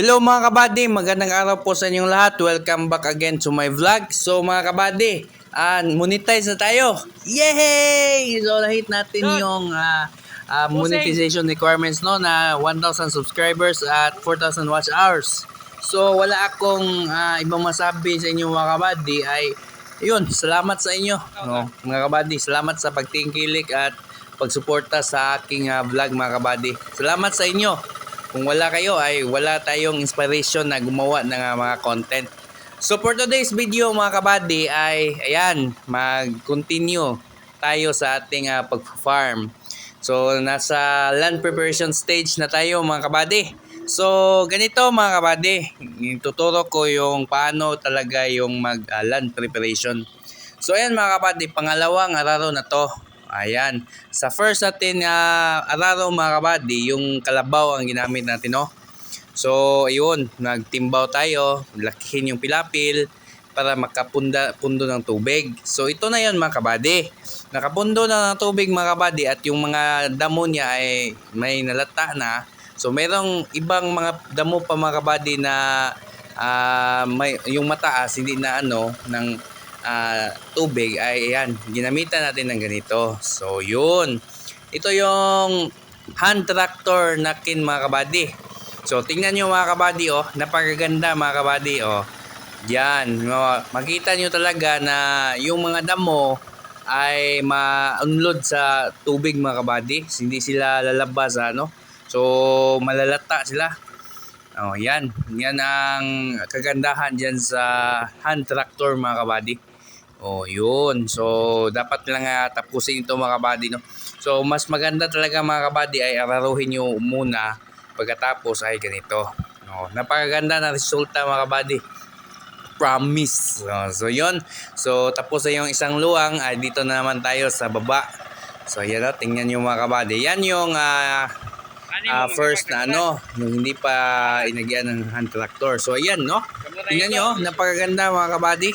Hello mga kabady, magandang araw po sa inyong lahat. Welcome back again to my vlog. So mga kabady, ah monetize na tayo. Yay! So nahit natin Good. yung ah, ah, monetization requirements no na 1,000 subscribers at 4,000 watch hours. So wala akong ah, ibang masabi sa inyo mga kabady ay yun, salamat sa inyo. No, mga kabady, salamat sa pagtingkilik at pagsuporta sa aking ah, vlog mga kabady. Salamat sa inyo. Kung wala kayo ay wala tayong inspiration na gumawa ng mga content. So for today's video mga kabady ay ayan, mag-continue tayo sa ating ah, pag-farm. So nasa land preparation stage na tayo mga kabady. So ganito mga kabady, tuturo ko yung paano talaga yung mag ah, land preparation. So ayan mga kabady, pangalawang araro na to. Ayan. Sa first natin uh, araro mga kabady, yung kalabaw ang ginamit natin, no? So, ayun, nagtimbaw tayo, lakihin yung pilapil para makapunda pundo ng tubig. So, ito na yun mga kabady. Nakapundo na ng tubig mga kabady at yung mga damo niya ay may nalata na. So, merong ibang mga damo pa mga kabady na ah, may, yung mataas, hindi na ano, ng ah, tubig ay ayan, ginamitan natin ng ganito. So, yun. Ito yung hand tractor na kin mga kabady. So, tingnan nyo mga kabady, oh. Napakaganda mga kabady, oh. Yan. Makita nyo talaga na yung mga damo ay ma-unload sa tubig mga kabady. Hindi sila lalabas, ano. So, malalata sila. Oh, yan. Yan ang kagandahan dyan sa hand tractor mga kabady. Oh, yun. So, dapat lang uh, tapusin ito mga kabady, no? So, mas maganda talaga mga kabady ay araruhin nyo muna pagkatapos ay ganito. No, napakaganda na resulta mga kabady. Promise. No, so, yun. So, tapos na yung isang luwang, ay dito na naman tayo sa baba. So, yan o. Tingnan nyo mga kabady. Yan yung ah, ah, first na ano, yung hindi pa inagyan ng hand tractor. So, ayan, no? Tingnan nyo, napakaganda mga kabady.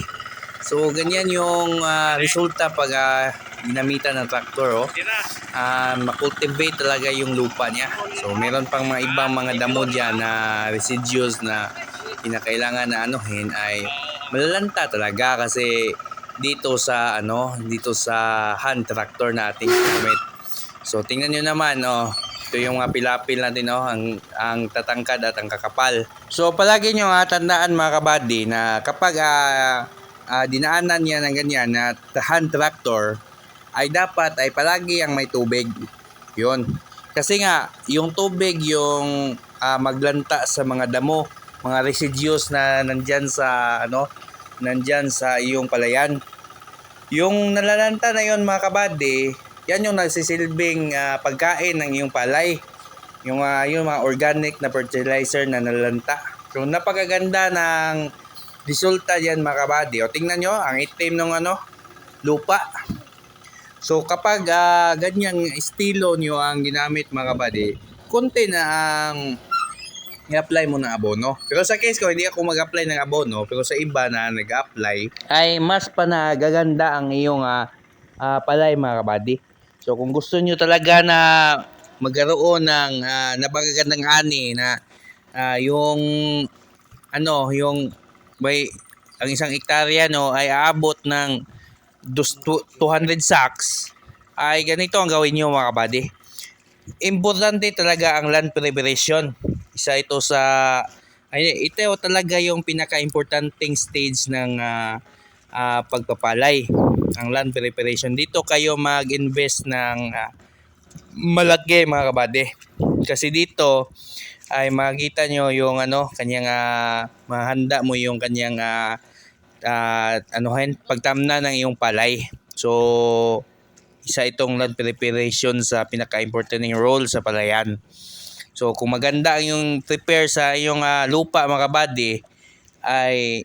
So, ganyan yung ah, resulta pag ah, ginamitan ng tractor, oh. Ah, makultivate talaga yung lupa niya. So, meron pang mga ibang mga damo dyan na residues na kinakailangan na anuhin ay malalanta talaga kasi dito sa ano dito sa hand tractor na ating gamit. So tingnan nyo naman oh ito yung mga pilapil natin oh ang ang tatangkad at ang kakapal. So palagi nyo nga tandaan mga kabady na kapag ah, ah, dinaanan niya ng ganyan na hand tractor ay dapat ay palagi ang may tubig. Yun. Kasi nga, yung tubig yung ah, maglanta sa mga damo, mga residues na nandyan sa ano, nandyan sa iyong palayan. Yung nalalanta na yon mga kabady, yan yung nagsisilbing ah, pagkain ng iyong palay. Yung, ah, yung mga organic na fertilizer na nalalanta. So napakaganda ng resulta yan mga kabady. O tingnan nyo, ang itim ng ano, lupa. So kapag ah, ganyang estilo nyo ang ginamit mga kabady, konti na ang i-apply mo ng abono. Pero sa case ko, hindi ako mag-apply ng abono, pero sa iba na nag-apply, ay mas pa na gaganda ang iyong ah, ah, palay mga kabady. So kung gusto nyo talaga na magkaroon ng uh, napakagandang ani na ah, yung ano, yung may ang isang hektarya no ay aabot ng dos- tu- 200 sacks ay ganito ang gawin nyo mga kabady. Importante talaga ang land preparation. Isa ito sa ay ito talaga yung pinaka-importanting stage ng ah, ah, pagpapalay ang land preparation. Dito kayo mag-invest ng ah, malaki mga kabady. Kasi dito ay makita nyo yung ano, kanyang ah, mahanda mo yung kanyang ah, ah, anuhin, pagtamna ng iyong palay. So, isa itong land preparation sa pinaka-importanting role sa palayan. So, kung maganda ang yung prepare sa iyong ah, lupa mga kabady, ay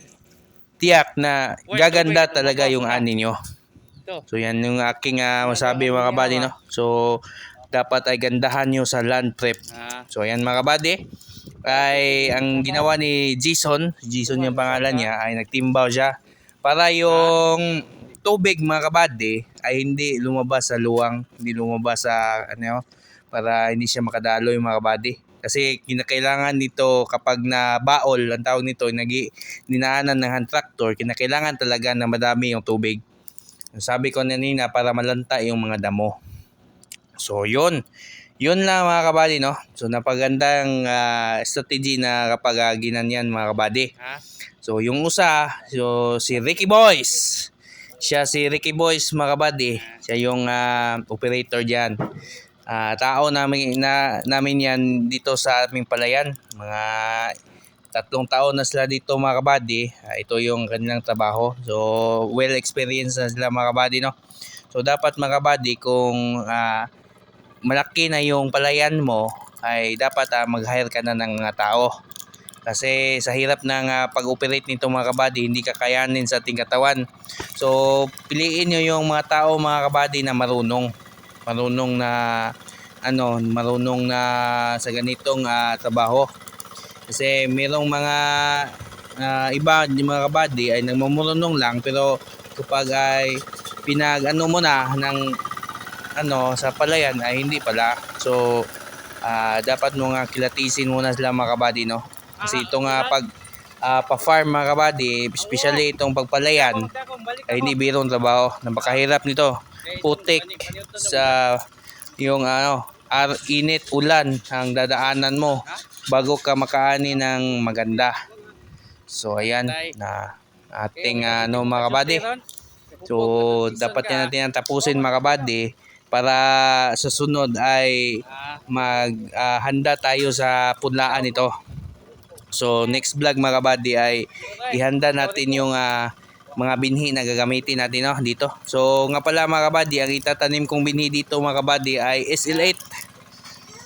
tiyak na gaganda talaga yung ani nyo. So, yan yung aking ah, masabi mga kabady, no? So, dapat ay gandahan nyo sa land prep. So, ayan mga kabady. Ay, ang ginawa ni Jason, Jason yung pangalan niya, ay nagtimbaw siya para yung tubig mga kabady ay hindi lumabas sa luwang, hindi lumabas sa ano, para hindi siya makadalo yung mga kabady. Kasi kinakailangan dito kapag na baol, ang tawag nito, nagi, dinaanan ng hand tractor, kinakailangan talaga na madami yung tubig. Sabi ko kanina para malanta yung mga damo. So yun. Yun lang mga kabady, no? So napagandang ah, strategy na kapag uh, ginanyan mga kabady. So yung usa, so si Ricky Boys. Siya si Ricky Boys mga kabady. Siya yung ah, operator diyan. Ah, tao namin na namin yan dito sa aming palayan. Mga tatlong taon na sila dito mga kabady. Ah, ito yung kanilang trabaho. So well experienced na sila mga kabady, no? So dapat mga kabady kung ah, malaki na yung palayan mo ay dapat ah, mag-hire ka na ng mga tao. Kasi sa hirap ng ah, pag-operate nito mga kabady, hindi kakayanin sa ating katawan. So, piliin nyo yung mga tao mga kabady na marunong. Marunong na ano, marunong na sa ganitong ah, trabaho. Kasi merong mga ah, iba, mga kabady ay nagmamurunong lang pero kapag ay pinag ano mo na ng ano sa palayan ay hindi pala. So ah, dapat mo nga kilatisin muna sila mga kabady no. Kasi ito nga pag ah, pa-farm mga kabady, especially itong pagpalayan ay hindi birong trabaho. Napakahirap nito. Putik sa yung ano, ar init ulan ang dadaanan mo bago ka makaani ng maganda. So ayan na ating ano mga kabady. So dapat yan natin ang tapusin mga kabady para sa sunod ay maghanda tayo sa punlaan ito. So next vlog mga kabady ay ihanda natin yung ah, mga binhi na gagamitin natin no, dito. So nga pala mga kabady, ang itatanim kong binhi dito mga kabady ay SL8.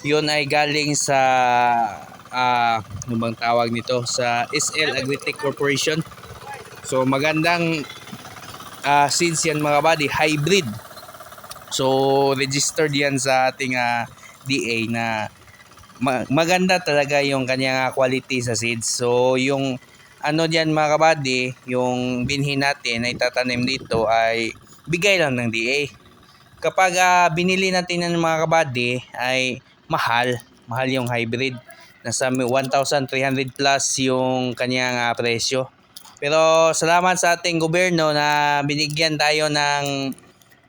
Yun ay galing sa ah ano bang tawag nito sa SL Agritech Corporation. So magandang ah, seeds yan mga kabady, hybrid. So registered yan sa ating ah, DA na ma- maganda talaga yung kanyang ah, quality sa seeds. So yung ano diyan mga kabady, yung binhi natin na itatanim dito ay bigay lang ng DA. Kapag ah, binili natin ng mga kabady ay mahal, mahal yung hybrid. Nasa 1,300 plus yung kanyang ah, presyo. Pero salamat sa ating gobyerno na binigyan tayo ng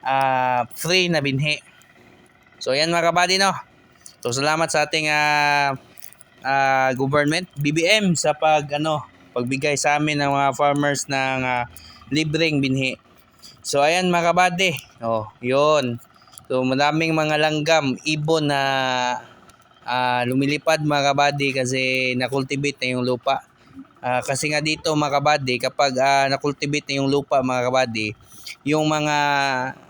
ah, free na binhi. So yan mga kabady no. So salamat sa ating ah, ah, government BBM sa pag ano pagbigay sa amin ng mga farmers ng ah, libreng binhi. So ayan mga kabady. Oh, 'yun. So maraming mga langgam, ibon na ah, lumilipad mga kabady kasi nakultivate na yung lupa. Ah, kasi nga dito mga kabady, kapag ah, nakultivate na yung lupa mga kabady, yung mga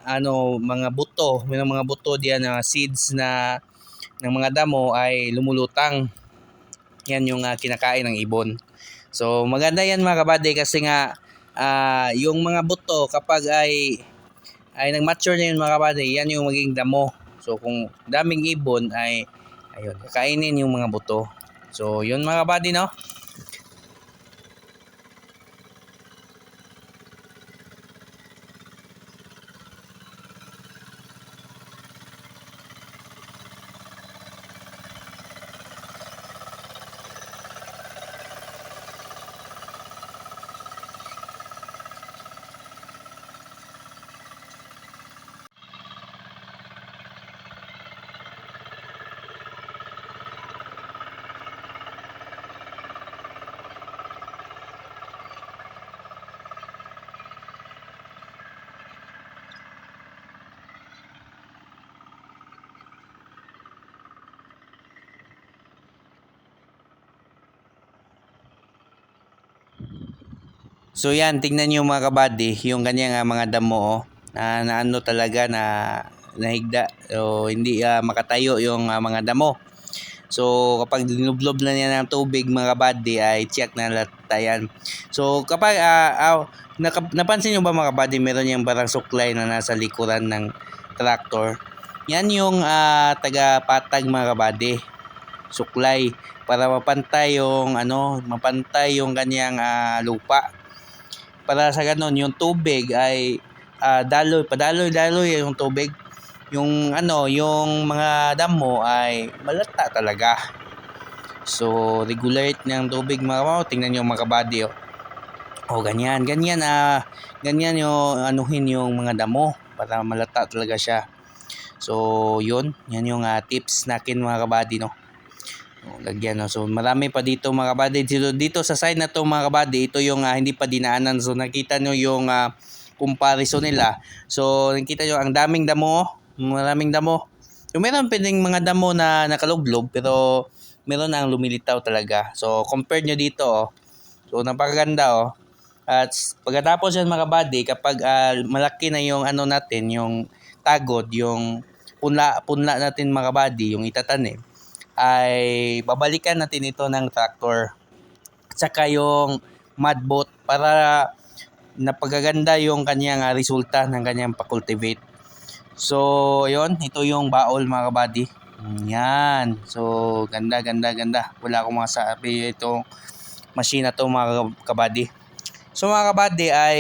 ano mga buto, may mga buto diyan na seeds na ng mga damo ay lumulutang. Yan yung ah, kinakain ng ibon. So maganda yan mga kabady kasi nga ah, yung mga buto kapag ay ay nag-mature na yun mga kabady, yan yung maging damo. So kung daming ibon ay ayun, kakainin yung mga buto. So yun mga kabady no. So yan, tingnan niyo mga kabady, yung kanyang ah, mga damo oh, na, na ano talaga na nahigda o hindi ah, makatayo yung ah, mga damo. So kapag dinublob na niya ng tubig mga kabady ay check na latayan. So kapag ah, ah, naka- napansin niyo ba mga kabady meron yung parang suklay na nasa likuran ng tractor. Yan yung ah, taga-patag mga kabady. Suklay para mapantay yung ano, mapantay yung kanyang ah, lupa para sa ganun yung tubig ay ah, daloy padaloy daloy yung tubig yung ano yung mga damo ay malata talaga So, regulate ng tubig mga kabady. Tingnan nyo mga kabady. Oh. oh, ganyan. Ganyan, ah, ganyan yung anuhin yung mga damo para malata talaga siya. So, yun. Yan yung ah, tips nakin mga kabady, no. Oh, lagyan, no. So, marami pa dito mga kabady. Dito, dito sa side na to mga kabady, ito yung ah, hindi pa dinaanan. So, nakita nyo yung ah, comparison nila. So, nakita nyo, ang daming damo. Maraming damo. Yung meron piling mga damo na nakalublob, pero meron ang lumilitaw talaga. So, compare nyo dito, oh. So, napakaganda, oh. At pagkatapos yan mga buddy, kapag ah, malaki na yung ano natin, yung tagod, yung punla, punla natin mga buddy, yung itatanim, ay babalikan natin ito ng tractor. At saka yung mud boat para napagaganda yung kanyang ah, resulta ng kanyang pa-cultivate. So, yon ito yung baol mga kabady. Yan. So, ganda, ganda, ganda. Wala akong masabi itong machine na to mga kabady. So mga kabady ay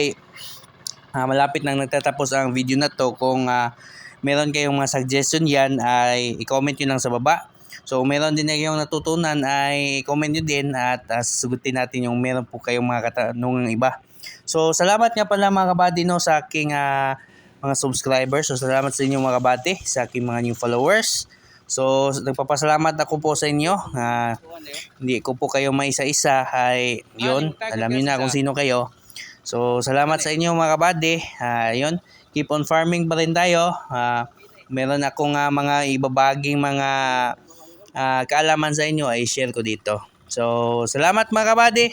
ah, malapit nang nagtatapos ang video na to. Kung ah, meron kayong mga suggestion yan ay i-comment nyo lang sa baba. So meron din na kayong natutunan ay i-comment nyo din at uh, sagutin natin yung meron po kayong mga katanungang iba. So salamat nga pala mga kabady no, sa aking ah, mga subscribers. So salamat sa inyo mga kabady, sa aking mga new followers. So nagpapasalamat ako po sa inyo. Ah, hindi ko po kayo maisa-isa ay yun, alam niyo na kung sino kayo. So salamat sa inyo mga kabady. Ah, yun, keep on farming pa rin tayo. Ah, meron akong ah, mga ibabaging mga ah, kaalaman sa inyo ay share ko dito. So salamat mga kabady.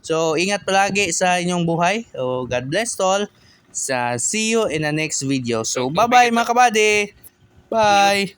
So ingat palagi sa inyong buhay. So God bless all. Sa see you in the next video. So bye-bye mga kabady. Bye.